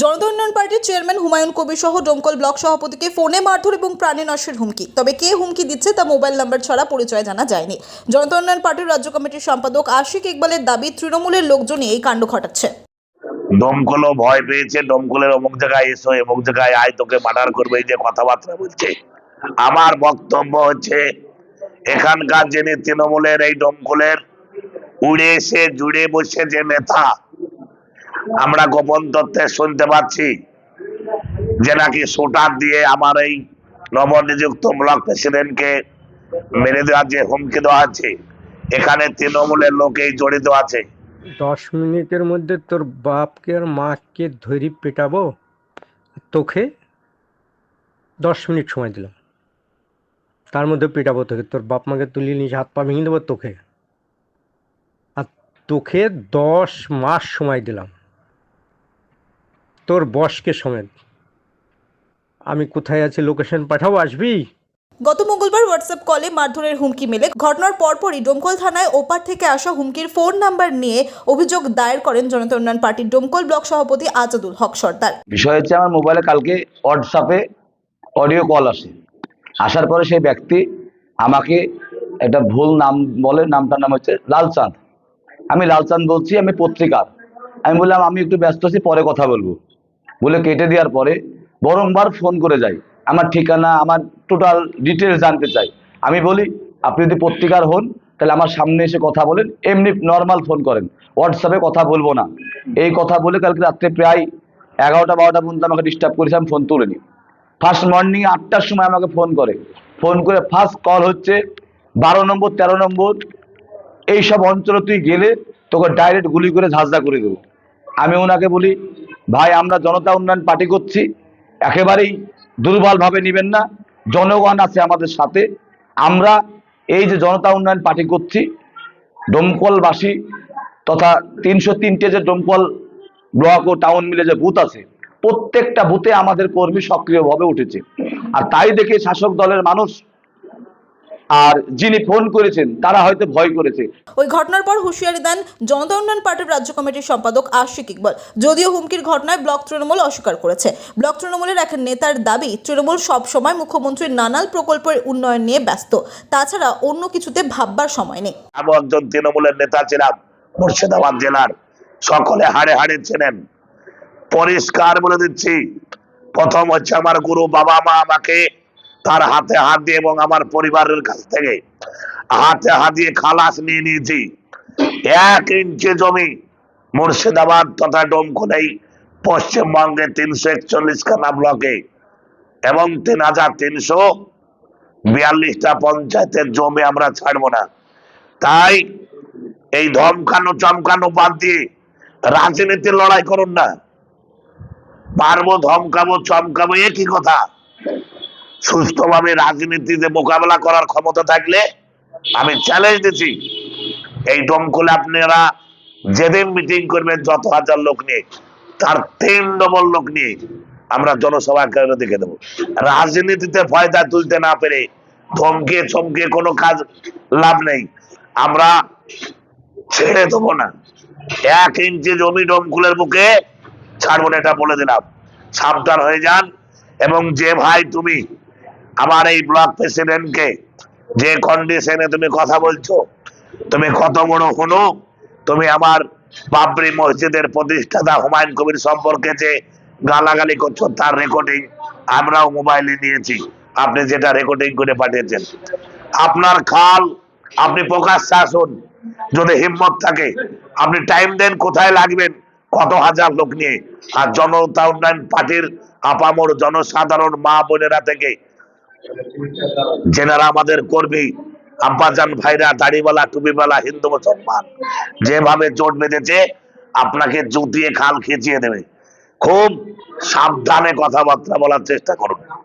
জনতা উন্নয়ন পার্টির চেয়ারম্যান হুমায়ুন কবির সহ ডোমকল ব্লক সভাপতিকে ফোনে মারধর এবং প্রাণনাশের হুমকি। তবে কে হুমকি দিচ্ছে তা মোবাইল নাম্বার ছাড়া পরিচয় জানা যায়নি। জনতা উন্নয়ন পার্টির রাজ্য কমিটির সম্পাদক আশিক ইকবালের দাবি, তৃণমূলের লোকজনই এই কাণ্ড ঘটাচ্ছে। দমকলও ভয় পেয়েছে দমকলের অমুক জায়গায় এসো অমুক জায়গায় আয়, তোকে মার্ডার করবে, এই যে কথাবার্তা বলছে। আমার বক্তব্য হচ্ছে, এখানকার যিনি তৃণমূলের এই দমকলের উড়ে এসে জুড়ে বসে যে নেতা আমরা গোপন তথ্যে শুনতে পাচ্ছি যে নাকি শুটার দিয়ে আমার এই নবনিযুক্ত ব্লক প্রেসিডেন্টকে মেরে দেওয়ার যে হুমকি দেওয়া আছে এখানে তৃণমূলের লোকেই জড়িত আছে। দশ মিনিটের মধ্যে তোর বাপকে আর মাকে ধরি পেটাবো? তোকে দশ মিনিট সময় দিলাম। তার মধ্যে পেটাবো তোকে। তোর বাপ মাকে তুলিয়ে নিয়ে হাত পা ভেঙে দেবো তোকে। আর তোকে দশ মাস সময় দিলাম। তোর বসকে সমেত। আমি কোথায় আছি? লোকেশন পাঠাবো আসবি? গত মঙ্গলবার হোয়াটসঅ্যাপ কলে মারধরের হুমকি মেলে। ঘটনার পরপরই ডোমকল থানায় ওপার থেকে আসা হুমকির ফোন নাম্বার নিয়ে অভিযোগ দায়ের করেন জনতা উন্নয়ন পার্টির ডোমকল ব্লক সভাপতি আজাদুল হক সর্দার। বিষয় হচ্ছে আমার মোবাইলে কালকে হোয়াটসঅ্যাপে অডিও কল আসে। আসার পরে সেই ব্যক্তি আমাকে একটা ভুল নাম বলে নামটার নাম হচ্ছে লালচাঁদ। আমি লালচাঁদ বলছি আমি পত্রিকার। আমি বললাম আমি একটু ব্যস্ত আছি পরে কথা বলব। বলে কেটে দেওয়ার পরে বরংবার ফোন করে যাই। আমার ঠিকানা, আমার টোটাল ডিটেলস জানতে চাই। আমি বলি, আপনি যদি পত্রিকার হন, তাহলে আমার সামনে এসে কথা বলেন। এমনি নর্মাল ফোন করেন। হোয়াটসঅ্যাপে কথা বলব না। এই কথা বলে কালকে রাত্রে প্রায় এগারোটা, বারোটা পর্যন্ত আমাকে ডিস্টার্ব করেছে। আমি ফোন তুলিনি ফার্স্ট মর্নিং আটটার সময় আমাকে ফোন করে। ফোন করে ফার্স্ট কল হচ্ছে বারো নম্বর, তেরো নম্বর। এইসব অঞ্চলে তুই গেলে তোকে ডাইরেক্ট গুলি করে ঝাঁঝা করে দেবো। আমি ওনাকে বলি ভাই, আমরা জনতা উন্নয়ন পার্টি করছি। একেবারেই দুর্বলভাবে নেবেন না। জনগণ আছে আমাদের সাথে। আমরা এই যে জনতা উন্নয়ন পার্টি করছি, ডোমকলবাসী তথা তিনশো তিনটে যে ডোমকল ব্লক ও টাউন মিলে যে বুথ আছে, প্রত্যেকটা বুথে আমাদের কর্মী সক্রিয়ভাবে উঠেছে। আর তাই দেখে শাসক দলের মানুষ আর যিনি ফোন করেছেন তারা হয়তো ভয় করেছে। ওই ঘটনার পর হুঁশিয়ারি দেন জনতা উন্নয়ন পার্টির রাজ্য কমিটির সম্পাদক আশিক ইকবাল। যদিও হুমকির ঘটনায় ব্লক তৃণমূল অস্বীকার করেছে। ব্লক তৃণমূলের এক নেতার দাবি তৃণমূল সবসময় মুখ্যমন্ত্রীর নানান প্রকল্পের উন্নয়ন নিয়ে ব্যস্ত। তাছাড়া অন্য কিছুতে ভাববার সময় নেই। আমি একজন তৃণমূলের নেতা ছিলাম মুর্শিদাবাদ জেলার। সকলে হাড়ে হাড়ে চেনেন। পরিষ্কার বলে দিচ্ছি প্রথম হচ্ছে আমার গুরু বাবা মা আমাকে তার হাতে হাত দিয়ে এবং আমার পরিবারের কাছ থেকে হাতে হাত দিয়ে খালাস নিয়ে নিয়েছি। এক ইঞ্চি জমি মুর্শিদাবাদ তথা ডোমকুনেই পশ্চিমবঙ্গে তিনশো একচল্লিশ খানা ব্লকে এবং তিন হাজার তিনশো বিয়াল্লিশটা পঞ্চায়েতের জমি আমরা ছাড়বো না। তাই এই ধমকানো, চমকানো বাদ দিয়ে রাজনীতির লড়াই করুন না। পারব, ধমকাবো, চমকাবো, একই কথা। সুস্থভাবে রাজনীতিতে মোকাবেলা করার ক্ষমতা থাকলে আমি চ্যালেঞ্জ দিচ্ছি এই দমকলে আপনারা যেদিন মিটিং করবেন, যত হাজার লোক নিয়ে, তার তিন ডবল লোক নিয়ে আমরা জনসভা করে দেখে দেবো। রাজনীতিতে ফয়দা তুলতে না পেরে ধমকে চমকে কোনো কাজ লাভ নেই। আমরা ছেড়ে দেবো না। এক ইঞ্চি জমি ডমকুলের বুকে ছাড়বো না, এটা বলে দিলাম। সাবধান হয়ে যান এবং যে ভাই তুমি আমার এই ব্লক প্রেসিডেন্টকে যে কন্ডিশনে তুমি কথা বলছো, তুমি কত বড় হনো তুমি আমার বাবরি মসজিদের প্রতিষ্ঠাতা হুমায়ুন কবির সম্পর্কে যে গালাগালি করছ, তার রেকর্ডিং আমরাও মোবাইলে নিয়েছি। আপনি যেটা রেকর্ডিং করে পাঠিয়েছেন। আপনার খাল, আপনি প্রকাশ্যে আসুন, যদি হিম্মত থাকে, আপনি টাইম দেন কোথায় লাগবেন, কত হাজার লোক নিয়ে। আর জনতা উন্নয়ন পার্টির আপামর জনসাধারণ মা বোনেরা থেকে যেনারা আমাদের কর্মী, আব্বাজান ভাইরা, দাড়িওয়ালা, টুপিওয়ালা, হিন্দু, মুসলমান, যেভাবে জোট বেঁধেছে, আপনাকে জুতিয়ে খাল খেচিয়ে দেবে। খুব সাবধানে কথাবার্তা বলার চেষ্টা করুন।